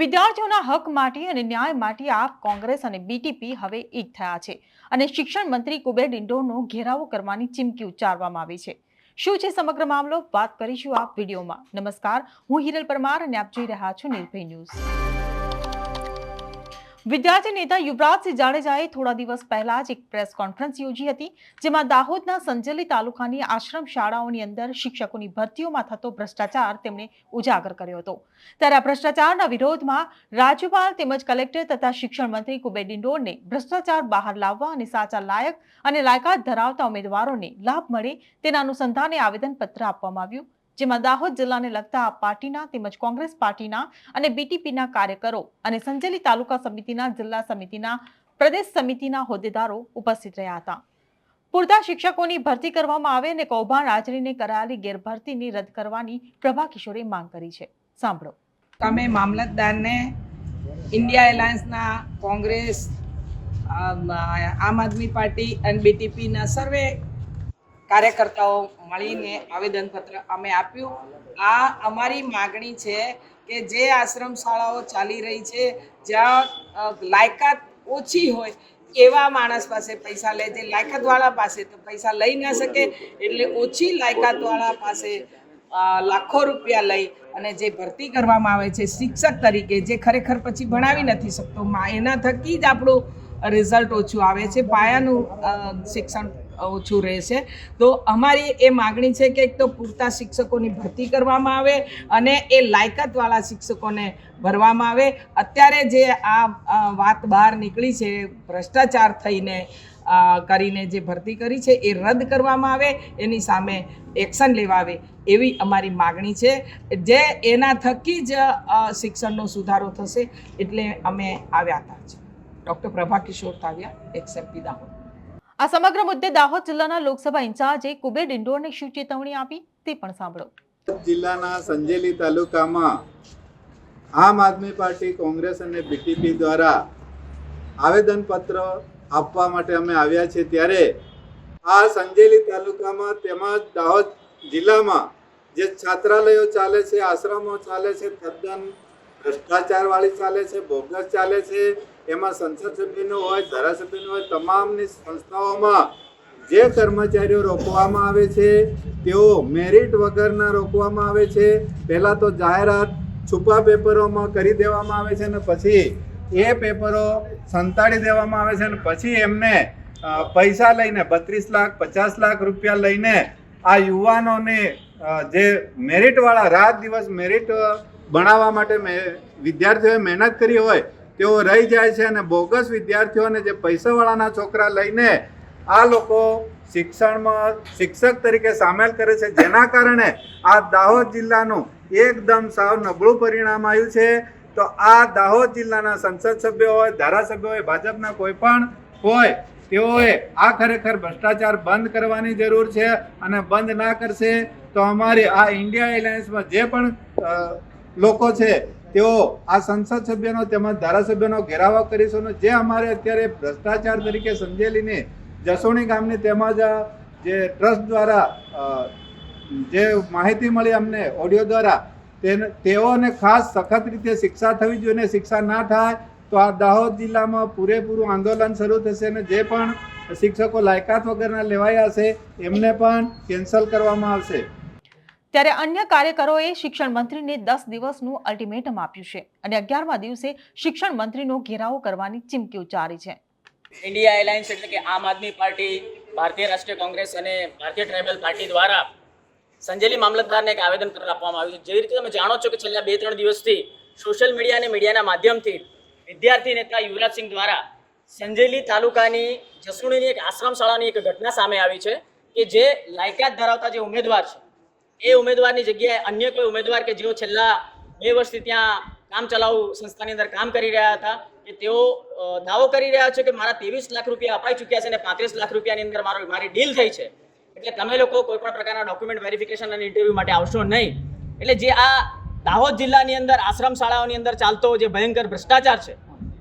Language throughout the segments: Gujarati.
વિદ્યાર્થીઓના હક માટે અને ન્યાય માટે આપ કોંગ્રેસ અને બીટીપી હવે એક થયા છે. અને શિક્ષણ મંત્રી કુબેર ડિંડોરનો ઘેરાવો કરવાની ચીમકી ઉચ્ચારવામાં આવી છે. શું છે સમગ્ર મામલો? વાત કરીશું આપ વિડીયોમાં. નમસ્કાર, હું હિરલ પરમાર અને આપ જોઈ રહ્યા છો નિર્ભય ન્યૂઝ. વિદ્યાર્થી નેતા યુવરાજસિંહ જાડેજાએ થોડા દિવસ પહેલા જ એક પ્રેસ કોન્ફરન્સ યોજી હતી, જેમાં દાહોદના સંજલી તાલુકાની આશ્રમ શાળાઓની અંદર શિક્ષકોની ભરતીઓમાં થતો ભ્રષ્ટાચાર તેમણે ઉજાગર કર્યો હતો. ત્યારે ભ્રષ્ટાચારના વિરોધમાં રાજ્યપાલ તેમજ કલેક્ટર તથા શિક્ષણ મંત્રી કુબેર ડિંડોરને ભ્રષ્ટાચાર બહાર લાવવા અને સાચા લાયક અને લાયકાત ધરાવતા ઉમેદવારોને લાભ મળે તેના અનુસંધાને આવેદનપત્ર આપવામાં આવ્યું. જેમાં દાહોદ જિલ્લાને લગતા આ પાર્ટીના તેમજ કોંગ્રેસ પાર્ટીના અને બીટીપીના કાર્યકરો અને સંજેલી તાલુકા સમિતિના, જિલ્લા સમિતિના, પ્રદેશ સમિતિના હોદ્દેદારો ઉપસ્થિત રહ્યા હતા. પૂરતા શિક્ષકોની ભરતી કરવામાં આવે અને કૌભાંડ આચરીને કરાયેલી ગેરભરતીની રદ કરવાની પ્રભા કિશોરે માંગ કરી છે. સાંભળો. તમે મામલતદારને ઇન્ડિયા એલાયન્સના કોંગ્રેસ આમ આદમી પાર્ટી અને બીટીપીના સર્વે કાર્યકર્તાઓ મળીને આવેદનપત્ર અમે આપ્યું. આ અમારી માગણી છે કે જે આશ્રમ શાળાઓ ચાલી રહી છે, જ્યાં લાયકાત ઓછી હોય એવા માણસ પાસે પૈસા લે, જે લાયકાતવાળા પાસે તો પૈસા લઈ ન શકે, એટલે ઓછી લાયકાતવાળા પાસે લાખો રૂપિયા લઈ અને જે ભરતી કરવામાં આવે છે, શિક્ષક તરીકે, જે ખરેખર પછી ભણાવી નથી શકતો એના થકી જ આપણું રિઝલ્ટ ઓછું આવે છે. પાયાનું શિક્ષણ ઓછું રહેશે. તો અમારી એ માગણી છે કે એક તો પૂરતા શિક્ષકોની ભરતી કરવામાં આવે અને એ લાયકાતવાળા શિક્ષકોને ભરવામાં આવે. અત્યારે જે આ વાત બહાર નીકળી છે, ભ્રષ્ટાચાર થઈને કરીને જે ભરતી કરી છે, એ રદ કરવામાં આવે, એની સામે એક્શન લેવા આવે એવી અમારી માગણી છે. જે એના થકી જ શિક્ષણનો સુધારો થશે એટલે અમે આવ્યા હતા. ડૉક્ટર પ્રભા કિશોર તાવ્યા એક્સએમપી દાહોદ. આ સમગ્ર મુદ્દે દાહોદ જિલ્લાના લોકસભા ઇન્ચાર્જે કુબેર ડિંડોરને શું ચેતવણી આપી તે પણ સાંભળો. જિલ્લાના સંજેલી તાલુકામાં આમ આદમી પાર્ટી કોંગ્રેસ અને બીટીપી દ્વારા આવેદનપત્ર આપવા માટે અમે આવ્યા છીએ ત્યારે આ સંજેલી તાલુકામાં તેમજ દાહોદ જિલ્લામાં જે છાત્રાલયો ચાલે છે, આશ્રમો ચાલે છે, તદ્દન ભ્રષ્ટાચારવાળી ચાલે છે, બોગસ ચાલે છે, એમાં સંસદ સભ્યનો હોય, ધારાસભ્યનો હોય, તમામની સંસ્થાઓમાં જે કર્મચારીઓ રોકવામાં આવે છે, તેઓ મેરિટ વગરના રોકવામાં આવે છે. પહેલાં તો જાહેરાત છુપા પેપરોમાં કરી દેવામાં આવે છે અને પછી એ પેપરો સંતાડી દેવામાં આવે છે અને પછી એમને પૈસા લઈને બત્રીસ લાખ, પચાસ લાખ રૂપિયા લઈને આ યુવાનોને જે મેરિટવાળા રાત દિવસ મેરિટ બનાવવા માટે મે- વિદ્યાર્થીઓએ મહેનત કરી હોય, તેઓ રહી જાય છે અને બોગસ વિદ્યાર્થીઓને જે પૈસાવાળાના છોકરા લઈને આ લોકો શિક્ષણમાં શિક્ષક તરીકે સામેલ કરે છે, જેના કારણે આ દાહોદ જિલ્લાનું એકદમ સાવ નબળું પરિણામ આવ્યું છે. તો આ દાહોદ જિલ્લાના સંસદ સભ્યો હોય, ધારાસભ્યો હોય, ભાજપના કોઈ પણ હોય, તેઓએ આ ખરેખર ભ્રષ્ટાચાર બંધ કરવાની જરૂર છે અને બંધ ના કરશે. તો અમારી આ ઇન્ડિયા એલાયન્સમાં જે પણ લોકો છે, તેઓ આ સંસદ સભ્યનો તેમજ ધારાસભ્યનો ઘેરાવો કરીશું જે અમારે અત્યારે ભ્રષ્ટાચાર તરીકે સમજેલીને જસોણી ગામની તેમજ જે ટ્રસ્ટ દ્વારા જે માહિતી મળી અમને ઓડિયો દ્વારા તેઓને ખાસ સખત રીતે શિક્ષા થવી જોઈએ અને શિક્ષા ના થાય, તો આ દાહોદ જિલ્લામાં પૂરેપૂરું આંદોલન શરૂ થશે અને જે પણ શિક્ષકો લાયકાત વગરના લેવાયા હશે, એમને પણ કેન્સલ કરવામાં આવશે. ત્યારે અન્ય કાર્યકરોએ શિક્ષણ મંત્રીને દસ દિવસનું અલ્ટિમેટમ આપ્યું છે અને અગિયારમા દિવસે શિક્ષણ મંત્રીનો ઘેરાવો કરવાની ચીમકી ઉચ્ચારી છે. ઇન્ડિયા એરલાઇન્સ એટલે કે આમ આદમી પાર્ટી, ભારતીય રાષ્ટ્રીય કોંગ્રેસ અને ભારતીય ટ્રાઇબલ પાર્ટી દ્વારા સંજેલી મામલતદારને એક આવેદનપત્ર આપવામાં આવ્યું છે. જે રીતે તમે જાણો છો કે છેલ્લા બે ત્રણ દિવસથી સોશિયલ મીડિયા અને મીડિયાના માધ્યમથી વિદ્યાર્થી નેતા યુવરાજસિંહ દ્વારા સંજેલી તાલુકાની જસુણીની એક આશ્રમ શાળાની એક ઘટના સામે આવી છે કે જે લાયકાત ધરાવતા જે ઉમેદવાર છે એ ઉમેદવારની જગ્યાએ અન્ય કોઈ ઉમેદવાર કે જેઓ છેલ્લા બે વર્ષથી ત્યાં કામ ચલાઉ સંસ્થાની અંદર કામ કરી રહ્યા હતા, કે તેઓ દાવો કરી રહ્યા છે કે મારા ત્રેવીસ લાખ રૂપિયા અપાઈ ચૂક્યા છે અને પાંત્રીસ લાખ રૂપિયાની અંદર મારો, મારી ડીલ થઈ છે. એટલે તમે લોકો કોઈ પણ પ્રકારના ડોક્યુમેન્ટ વેરિફિકેશન અને ઇન્ટરવ્યૂ માટે આવશો નહીં. એટલે જે આ દાહોદ જિલ્લાની અંદર, આશ્રમ શાળાઓની અંદર ચાલતો જે ભયંકર ભ્રષ્ટાચાર છે,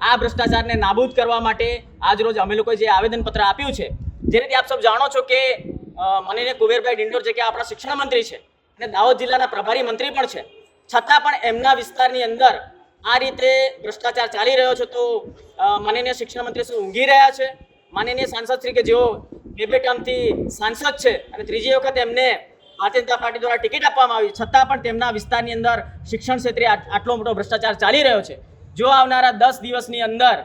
આ ભ્રષ્ટાચારને નાબૂદ કરવા માટે આજ રોજ અમે લોકોએ જે આવેદનપત્ર આપ્યું છે, જે આપ સૌ જાણો છો કે અ, માનનીય કુબેરભાઈ ડિંડોર જે કે આપણા શિક્ષણ મંત્રી છે અને દાહોદ જિલ્લાના પ્રભારી મંત્રી પણ છે. છતાં પણ એમના વિસ્તારની અંદર આ રીતે ભ્રષ્ટાચાર ચાલી રહ્યો છે તો માનનીય શિક્ષણ મંત્રી શું ઊંઘી રહ્યા છે? માનનીય સાંસદ શ્રી કે જેઓ બે બે ટર્મથી સાંસદ છે અને ત્રીજી વખત એમને ભારતીય જનતા પાર્ટી દ્વારા ટિકિટ આપવામાં આવી છતાં પણ તેમના વિસ્તારની અંદર શિક્ષણ ક્ષેત્રે આટલો મોટો ભ્રષ્ટાચાર ચાલી રહ્યો છે. જો આવનારા દસ દિવસની અંદર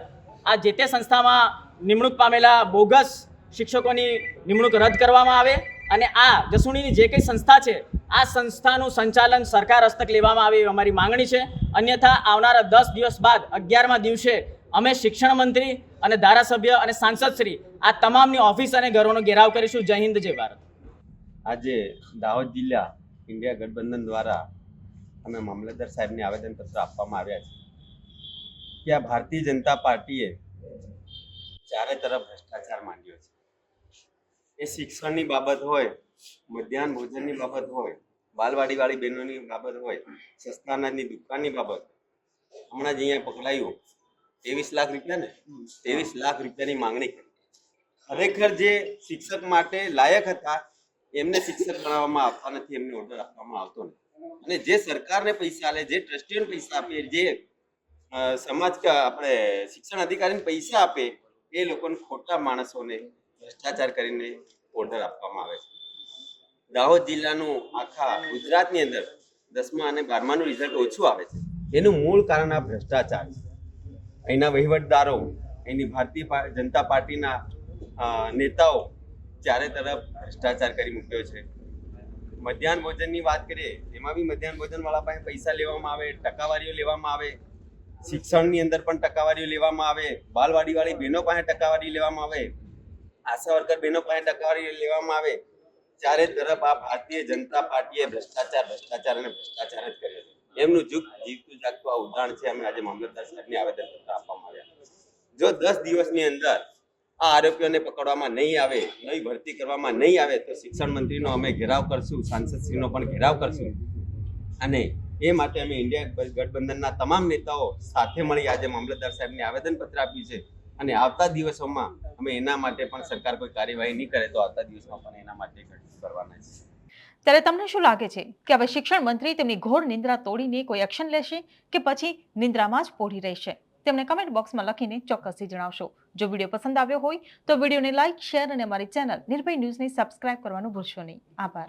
આ જે તે સંસ્થામાં નિમણૂક પામેલા બોગસ શિક્ષકોની નિમણૂક રદ કરવામાં આવે અને આ જસુણીની જે કંઈ સંસ્થા છે, આ સંસ્થાનું સંચાલન સરકાર હસ્તક લેવામાં આવે એવી અમારી માંગણી છે. અન્યથા આવનારા દસ દિવસ બાદ અગિયારમા દિવસે અમે શિક્ષણ મંત્રી અને ધારાસભ્ય અને સાંસદશ્રી આ તમામની ઓફિસ અને ઘરોનો ઘેરાવ કરીશું. જય હિન્દ, જય ભારત. આજે દાહોદ જિલ્લા ઇન્ડિયા ગઠબંધન દ્વારા અમે મામલતદાર સાહેબને આવેદનપત્ર આપવામાં આવ્યા છે. કે આ ભારતીય જનતા પાર્ટીએ ચારે તરફ ભ્રષ્ટાચાર માંડ્યો છે. એ શિક્ષણની બાબત હોય, મધ્યાહન ભોજનની બાબત હોય, બાલવાડીવાળી બહેનોની બાબત હોય સસ્તા અનાજની દુકાનની બાબત હમણાં જ અહીંયા પકડાયું. ત્રેવીસ લાખ રૂપિયા ને? ત્રેવીસ લાખ રૂપિયાની માંગણી કરી. ખરેખર જે શિક્ષક માટે લાયક હતા, એમને શિક્ષક બનાવવામાં આવતા નથી, એમને ઓર્ડર આપવામાં આવતો નથી. અને જે સરકારને પૈસા આલે, જે ટ્રસ્ટીઓને પૈસા આપે, જે સમાજ આપણે શિક્ષણ અધિકારીને પૈસા આપે, એ લોકોને ખોટા માણસોને ભ્રષ્ટાચાર કરીને ઓર્ડર આપવામાં આવે છે. દાહોદ જિલ્લાનું આખા ગુજરાતની અંદર દસમા અને બારમાનું રિઝલ્ટ ઓછું આવે છે. એનું મૂળ કારણ આ ભ્રષ્ટાચાર છે. અહીંના વહીવટદારો, અહીંની ભારતીય જનતા પાર્ટીના નેતાઓ ચારે તરફ ભ્રષ્ટાચાર કરી મૂક્યો છે. મધ્યાહન ભોજનની વાત કરીએ, એમાં બી મધ્યાહન ભોજનવાળા પાસે પૈસા લેવામાં આવે, ટકાવારીઓ લેવામાં આવે, શિક્ષણની અંદર પણ ટકાવારીઓ લેવામાં આવે, બાલવાડીવાળી બહેનો પાસે ટકાવારી લેવામાં આવે આશા વર્કર બહેનો પાસે ટકાવારી લેવામાં આવે, ચારે તરફ આ ભારતીય જનતા પાર્ટીએ ભ્રષ્ટાચાર ભ્રષ્ટાચાર અને ભ્રષ્ટાચાર જ કર્યો એમનું જુગ જીવતું જાગતું આ ઉદાહરણ છે, અમે આજે મામલતદાર સાહેબને આવેદનપત્ર આપવામાં આવ્યા જો દસ દિવસની અંદર આ આરોપીઓને પકડવામાં નહીં આવે, નવી ભરતી કરવામાં નહીં આવે, તો શિક્ષણ મંત્રીનો અમે ઘેરાવ કરશું, સાંસદશ્રીનો પણ ઘેરાવ કરશું. અને એ માટે અમે ઇન્ડિયા ગઠબંધનના તમામ નેતાઓ સાથે મળી આજે મામલતદાર સાહેબને આવેદનપત્ર આપ્યું છે. અને આવતા દિવસોમાં અમે એના માટે પણ સરકાર કોઈ કાર્યવાહી નહીં કરે તો આવતા દિવસમાં પણ એના માટે કરવાના છે. ત્યારે તમને શું લાગે છે કે હવે શિક્ષણ મંત્રી તેમની ઘોર નિંદ્રા તોડીને કોઈ એક્શન લેશે કે પછી નિંદ્રામાં જ પોઢી રહેશે? તેમને કમેન્ટ બોક્સમાં લખીને ચોક્કસથી જણાવશો. જો વીડિયો પસંદ આવ્યો હોય તો વિડીયોને લાઇક શેર અને અમારી ચેનલ નિર્ભય ન્યૂઝને સબસ્ક્રાઇબ કરવાનું ભૂલશો નહીં. આભાર.